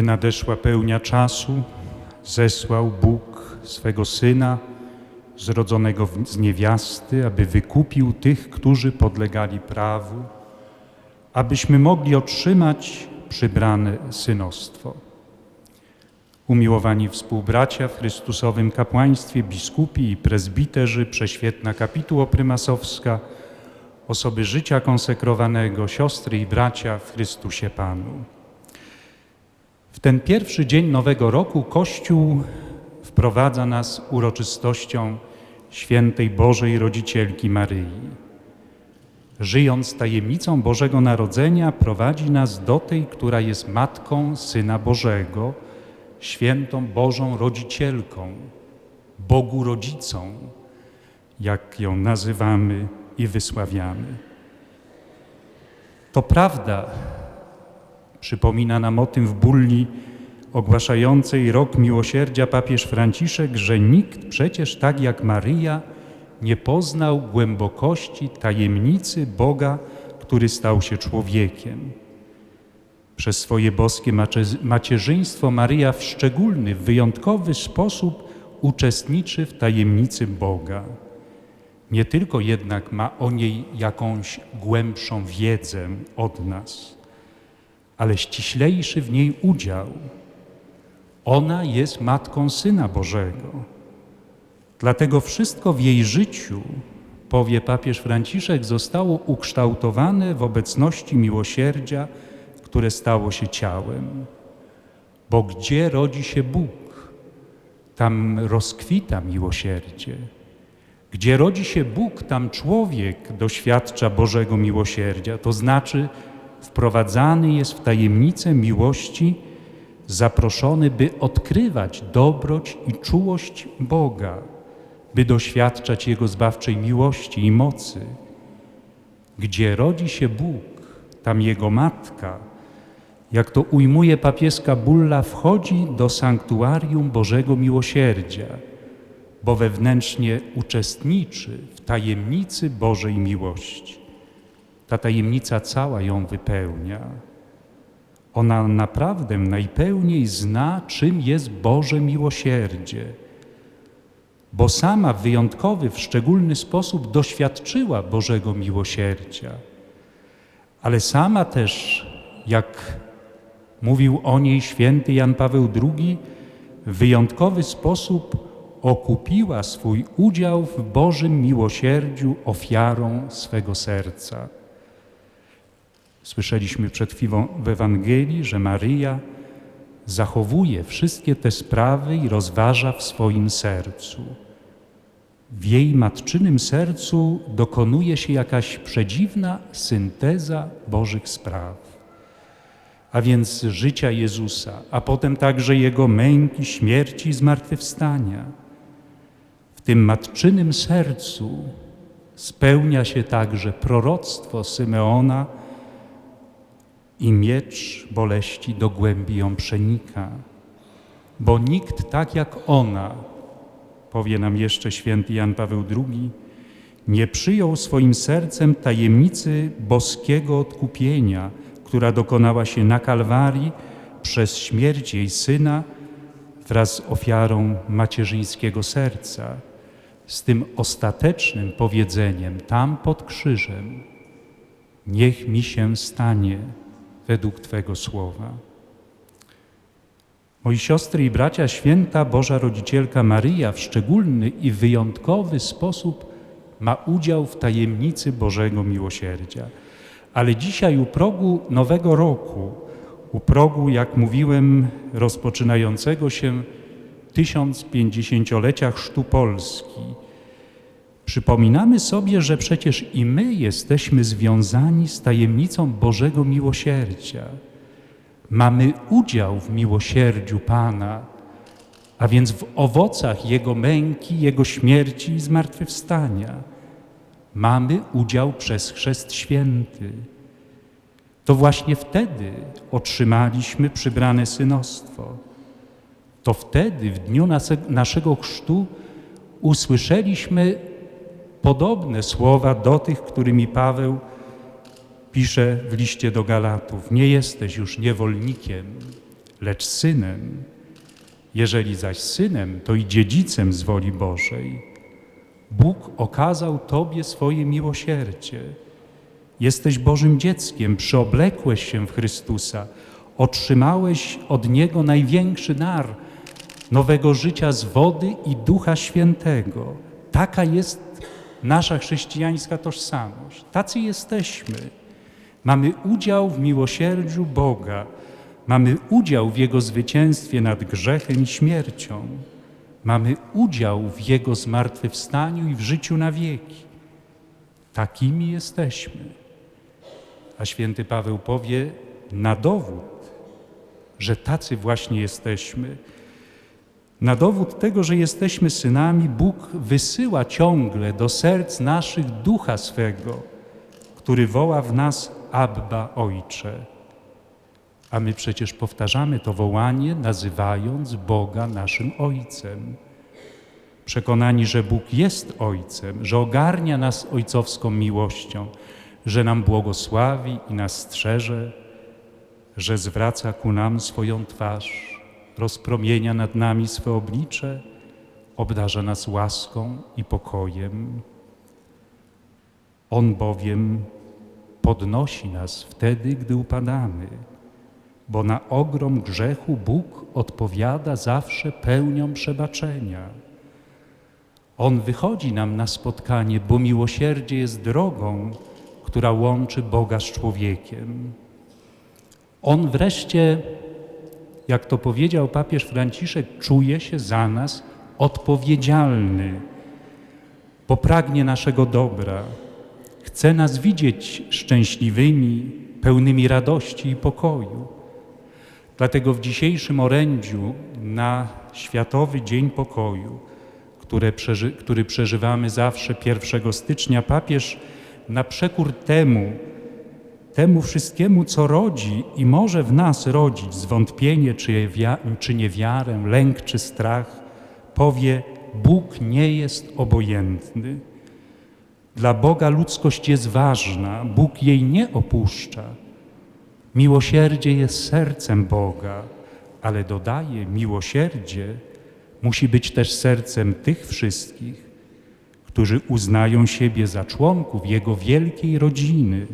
Gdy nadeszła pełnia czasu, zesłał Bóg swego Syna, zrodzonego z niewiasty, aby wykupił tych, którzy podlegali prawu, abyśmy mogli otrzymać przybrane synostwo. Umiłowani współbracia w Chrystusowym kapłaństwie, biskupi i prezbiterzy, prześwietna kapituło prymasowska, osoby życia konsekrowanego, siostry i bracia w Chrystusie Panu. W ten pierwszy dzień Nowego Roku Kościół wprowadza nas uroczystością świętej Bożej Rodzicielki Maryi. Żyjąc tajemnicą Bożego Narodzenia, prowadzi nas do tej, która jest Matką Syna Bożego, świętą Bożą Rodzicielką, Bogu Rodzicą, jak ją nazywamy i wysławiamy. To prawda, przypomina nam o tym w bulli ogłaszającej rok miłosierdzia papież Franciszek, że nikt przecież tak jak Maryja nie poznał głębokości tajemnicy Boga, który stał się człowiekiem. Przez swoje boskie macie- macierzyństwo Maryja w szczególny, wyjątkowy sposób uczestniczy w tajemnicy Boga. Nie tylko jednak ma o niej jakąś głębszą wiedzę od nas, ale ściślejszy w niej udział. Ona jest matką Syna Bożego. Dlatego wszystko w jej życiu, powie papież Franciszek, zostało ukształtowane w obecności miłosierdzia, które stało się ciałem. Bo gdzie rodzi się Bóg, tam rozkwita miłosierdzie. Gdzie rodzi się Bóg, tam człowiek doświadcza Bożego miłosierdzia, to znaczy wprowadzany jest w tajemnicę miłości, zaproszony, by odkrywać dobroć i czułość Boga, by doświadczać Jego zbawczej miłości i mocy. Gdzie rodzi się Bóg, tam Jego Matka, jak to ujmuje papieska bulla, wchodzi do sanktuarium Bożego Miłosierdzia, bo wewnętrznie uczestniczy w tajemnicy Bożej miłości. Ta tajemnica cała ją wypełnia. Ona naprawdę najpełniej zna, czym jest Boże miłosierdzie, bo sama w wyjątkowy, w szczególny sposób doświadczyła Bożego miłosierdzia, ale sama też, jak mówił o niej święty Jan Paweł II, w wyjątkowy sposób okupiła swój udział w Bożym miłosierdziu ofiarą swego serca. Słyszeliśmy przed chwilą w Ewangelii, że Maryja zachowuje wszystkie te sprawy i rozważa w swoim sercu. W jej matczynym sercu dokonuje się jakaś przedziwna synteza Bożych spraw. A więc życia Jezusa, a potem także Jego męki, śmierci i zmartwychwstania. W tym matczynym sercu spełnia się także proroctwo Symeona, i miecz boleści do głębi ją przenika. Bo nikt tak jak ona, powie nam jeszcze święty Jan Paweł II, nie przyjął swoim sercem tajemnicy boskiego odkupienia, która dokonała się na Kalwarii przez śmierć jej syna wraz z ofiarą macierzyńskiego serca, z tym ostatecznym powiedzeniem tam pod krzyżem: Niech mi się stanie według Twego słowa. Moi siostry i bracia, święta Boża Rodzicielka Maryja w szczególny i wyjątkowy sposób ma udział w tajemnicy Bożego Miłosierdzia. Ale dzisiaj u progu Nowego Roku, u progu, jak mówiłem, rozpoczynającego się 1050-lecia Chrztu Polski, Przypominamy sobie, że przecież i my jesteśmy związani z tajemnicą Bożego Miłosierdzia. Mamy udział w miłosierdziu Pana, a więc w owocach Jego męki, Jego śmierci i zmartwychwstania. Mamy udział przez Chrzest Święty. To właśnie wtedy otrzymaliśmy przybrane synostwo. To wtedy, w dniu naszego chrztu, usłyszeliśmy podobne słowa do tych, którymi Paweł pisze w liście do Galatów. Nie jesteś już niewolnikiem, lecz synem. Jeżeli zaś synem, to i dziedzicem z woli Bożej. Bóg okazał Tobie swoje miłosierdzie. Jesteś Bożym dzieckiem, przyoblekłeś się w Chrystusa, otrzymałeś od Niego największy dar nowego życia z wody i Ducha Świętego. Taka jest nasza chrześcijańska tożsamość. Tacy jesteśmy. Mamy udział w miłosierdziu Boga, mamy udział w Jego zwycięstwie nad grzechem i śmiercią, mamy udział w Jego zmartwychwstaniu i w życiu na wieki. Takimi jesteśmy. A święty Paweł powie na dowód, że tacy właśnie jesteśmy. Na dowód tego, że jesteśmy synami, Bóg wysyła ciągle do serc naszych ducha swego, który woła w nas Abba Ojcze. A my przecież powtarzamy to wołanie, nazywając Boga naszym Ojcem. Przekonani, że Bóg jest Ojcem, że ogarnia nas ojcowską miłością, że nam błogosławi i nas strzeże, że zwraca ku nam swoją twarz, rozpromienia nad nami swe oblicze, obdarza nas łaską i pokojem. On bowiem podnosi nas wtedy, gdy upadamy, bo na ogrom grzechu Bóg odpowiada zawsze pełnią przebaczenia. On wychodzi nam na spotkanie, bo miłosierdzie jest drogą, która łączy Boga z człowiekiem. On wreszcie, jak to powiedział papież Franciszek, czuje się za nas odpowiedzialny, bo pragnie naszego dobra. Chce nas widzieć szczęśliwymi, pełnymi radości i pokoju. Dlatego w dzisiejszym orędziu na Światowy Dzień Pokoju, który przeżywamy zawsze 1 stycznia, papież na przekór temu, temu wszystkiemu, co rodzi i może w nas rodzić zwątpienie czy, czy niewiarę, lęk czy strach, powie: Bóg nie jest obojętny. Dla Boga ludzkość jest ważna, Bóg jej nie opuszcza. Miłosierdzie jest sercem Boga, ale dodaje, miłosierdzie musi być też sercem tych wszystkich, którzy uznają siebie za członków Jego wielkiej rodziny.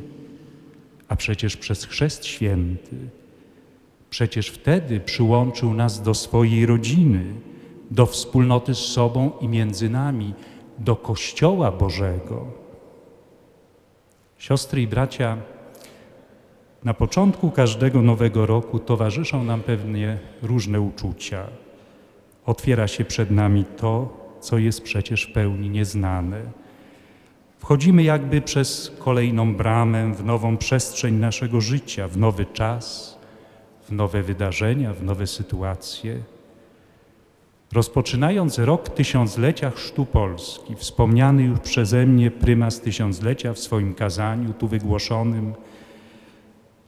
A przecież przez Chrzest Święty, przecież wtedy przyłączył nas do swojej rodziny, do wspólnoty z sobą i między nami, do Kościoła Bożego. Siostry i bracia, na początku każdego nowego roku towarzyszą nam pewnie różne uczucia. Otwiera się przed nami to, co jest przecież w pełni nieznane. Wchodzimy jakby przez kolejną bramę w nową przestrzeń naszego życia, w nowy czas, w nowe wydarzenia, w nowe sytuacje. Rozpoczynając rok tysiąclecia Chrztu Polski, wspomniany już przeze mnie prymas tysiąclecia w swoim kazaniu tu wygłoszonym,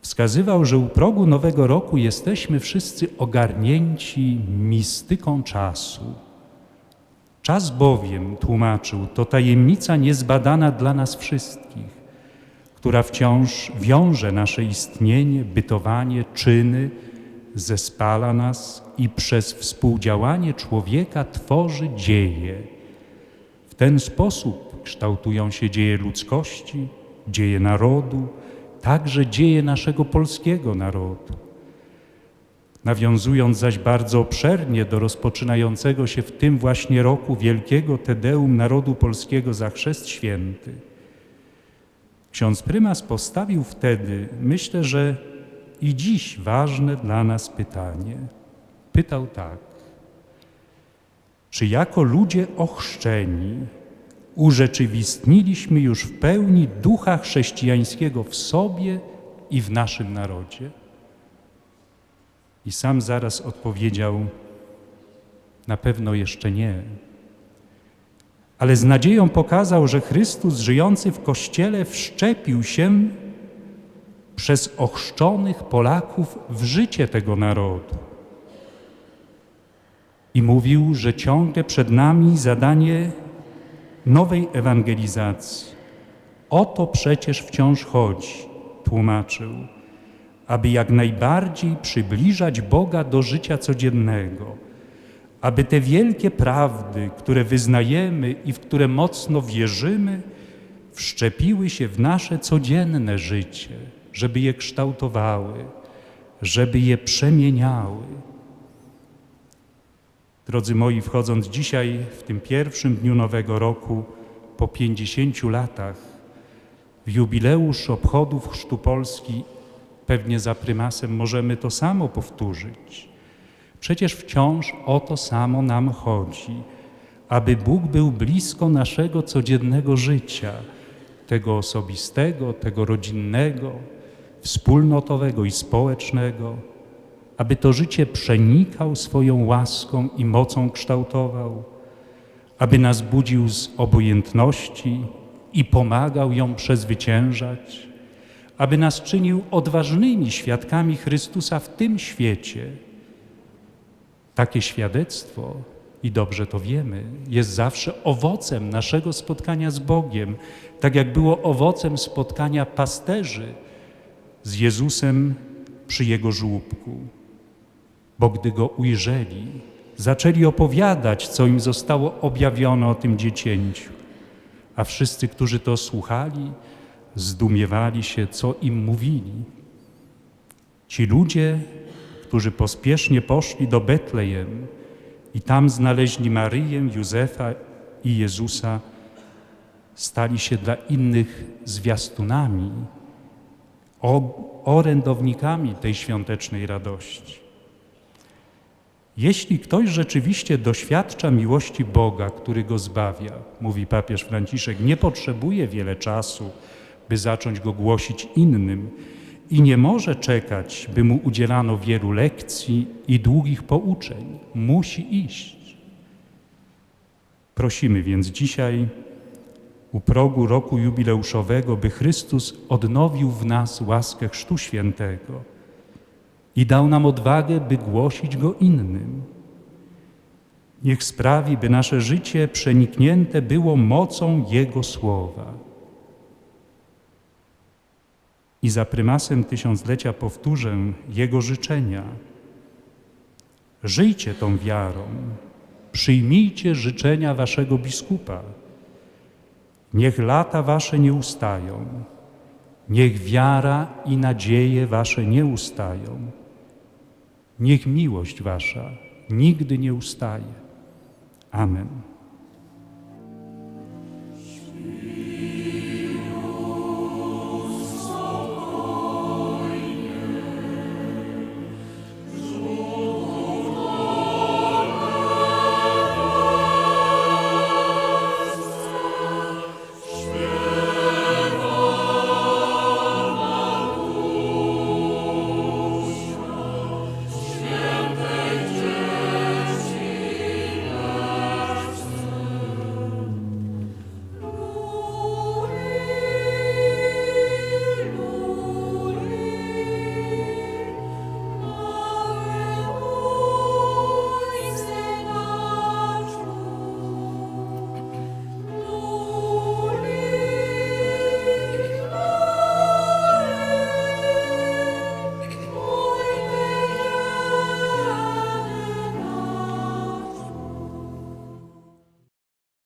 wskazywał, że u progu nowego roku jesteśmy wszyscy ogarnięci mistyką czasu. Czas bowiem, tłumaczył, to tajemnica niezbadana dla nas wszystkich, która wciąż wiąże nasze istnienie, bytowanie, czyny, zespala nas i przez współdziałanie człowieka tworzy dzieje. W ten sposób kształtują się dzieje ludzkości, dzieje narodu, także dzieje naszego polskiego narodu. Nawiązując zaś bardzo obszernie do rozpoczynającego się w tym właśnie roku wielkiego Tedeum Narodu Polskiego za Chrzest Święty, ksiądz prymas postawił wtedy, myślę, że i dziś ważne dla nas pytanie. Pytał tak, czy jako ludzie ochrzczeni urzeczywistniliśmy już w pełni ducha chrześcijańskiego w sobie i w naszym narodzie? I sam zaraz odpowiedział: Na pewno jeszcze nie. Ale z nadzieją pokazał, że Chrystus żyjący w Kościele wszczepił się przez ochrzczonych Polaków w życie tego narodu. I mówił, że ciągle przed nami zadanie nowej ewangelizacji. O to przecież wciąż chodzi, tłumaczył aby jak najbardziej przybliżać Boga do życia codziennego, aby te wielkie prawdy, które wyznajemy i w które mocno wierzymy, wszczepiły się w nasze codzienne życie, żeby je kształtowały, żeby je przemieniały. Drodzy moi, wchodząc dzisiaj w tym pierwszym dniu nowego roku, po 50 latach, w jubileusz obchodów Chrztu Polski, pewnie za prymasem możemy to samo powtórzyć. Przecież wciąż o to samo nam chodzi, aby Bóg był blisko naszego codziennego życia, tego osobistego, tego rodzinnego, wspólnotowego i społecznego, aby to życie przenikał swoją łaską i mocą kształtował, aby nas budził z obojętności i pomagał ją przezwyciężać, aby nas czynił odważnymi świadkami Chrystusa w tym świecie. Takie świadectwo, i dobrze to wiemy, jest zawsze owocem naszego spotkania z Bogiem, tak jak było owocem spotkania pasterzy z Jezusem przy Jego żłóbku. Bo gdy Go ujrzeli, zaczęli opowiadać, co im zostało objawione o tym dziecięciu. A wszyscy, którzy to słuchali, zdumiewali się, co im mówili. Ci ludzie, którzy pospiesznie poszli do Betlejem i tam znaleźli Maryję, Józefa i Jezusa, stali się dla innych zwiastunami, orędownikami tej świątecznej radości. Jeśli ktoś rzeczywiście doświadcza miłości Boga, który go zbawia, mówi papież Franciszek, nie potrzebuje wiele czasu, by zacząć go głosić innym i nie może czekać, by mu udzielano wielu lekcji i długich pouczeń. Musi iść. Prosimy więc dzisiaj u progu roku jubileuszowego, by Chrystus odnowił w nas łaskę Chrztu Świętego i dał nam odwagę, by głosić Go innym. Niech sprawi, by nasze życie przeniknięte było mocą Jego Słowa. I za prymasem tysiąclecia powtórzę Jego życzenia. Żyjcie tą wiarą, przyjmijcie życzenia Waszego biskupa. Niech lata Wasze nie ustają, niech wiara i nadzieje Wasze nie ustają. Niech miłość Wasza nigdy nie ustaje. Amen.